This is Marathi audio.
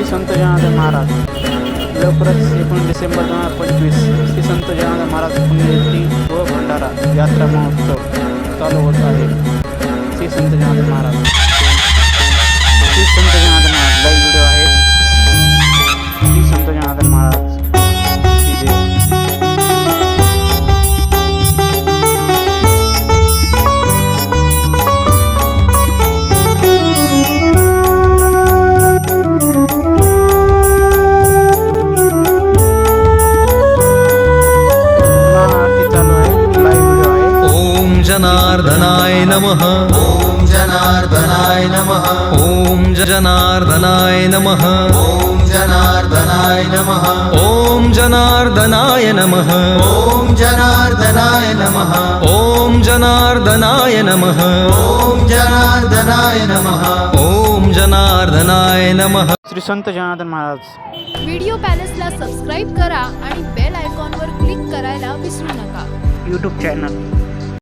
श्री संत जनार्दन महाराज. लवकरच एकोणीस डिसेंबर दोन हजार पंचवीस श्री संत जनार्दन महाराज पुण्यतिथी व भंडारा यात्रा महोत्सव चालू होत आहे. श्री संत जनार्दन महाराज. जनार्दनाय नमः। ॐ जनार्दनाय नमः। ॐ जनार्दनाय नमः। ॐ जनार्दनाय नमः। ॐ जनार्दनाय नमः। ॐ जनार्दनाय नमः। ॐ जनार्दनाय नमः। ॐ जनार्दनाय नमः। ॐ जनार्दनाय नमः। श्री संत जनार्दन महाराज। व्हिडिओ पॅलेसला सबस्क्राईब करा आणि बेल आयकॉनवर क्लिक करायला विसरू नका. YouTube channel